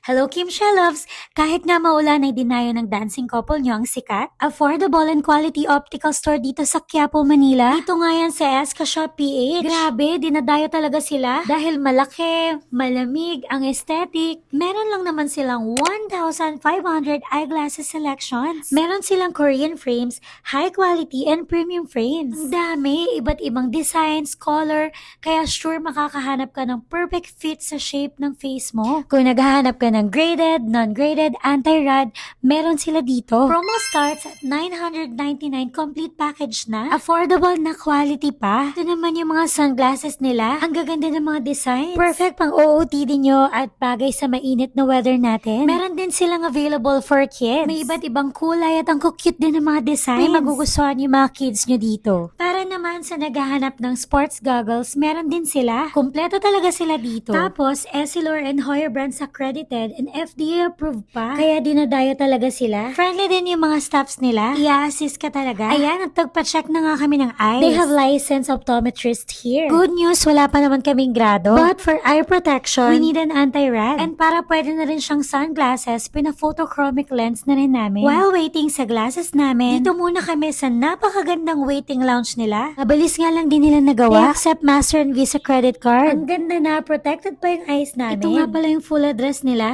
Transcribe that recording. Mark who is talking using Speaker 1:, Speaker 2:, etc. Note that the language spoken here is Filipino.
Speaker 1: Hello Kim Sheloves! Kahit nga maulan ay dinayo ng dancing couple nyo ang sikat, affordable and quality optical store dito sa Quiapo, Manila. Dito nga yan sa Esca Shop PH. Grabe, dinadayo talaga sila dahil malaki, malamig, ang aesthetic. Meron lang naman silang 1,500 eyeglasses selections. Meron silang Korean frames, high quality and premium frames. Ang dami, iba't ibang designs, color, kaya sure makakahanap ka ng perfect fit sa shape ng face mo. Kung naghahanap ka ng graded, non-graded, anti-rad, meron sila dito. Promo starts at 999 complete package na. Affordable na quality pa. Ito naman yung mga sunglasses nila. Ang gaganda ng mga designs. Perfect pang OOTD nyo at bagay sa mainit na weather natin. Meron din silang available for kids. May iba't ibang kulay at ang cute din ng mga designs. May magugustuhan yung mga kids nyo dito. Para naman sa naghahanap ng sports goggles, meron din sila. Kompleto talaga sila dito. Tapos, Essilor and Hoyer brands accredited and FDA approved pa. Kaya dinadayo talaga sila. Friendly din yung mga staffs nila. I-assist ka talaga. Ayan, nagtagpa-check na nga kami ng eyes. They have licensed optometrist here. Good news, wala pa naman kaming grado. But for eye protection, we need an anti-rad. And para pwede na rin siyang sunglasses, pina-photochromic lens na rin namin. While waiting sa glasses namin, dito muna kami sa napakagandang waiting lounge nila. Mabilis nga lang din nila nagawa. They accept Master and Visa credit card. Ang ganda na, protected pa yung eyes namin. Ito nga pala yung full address nila.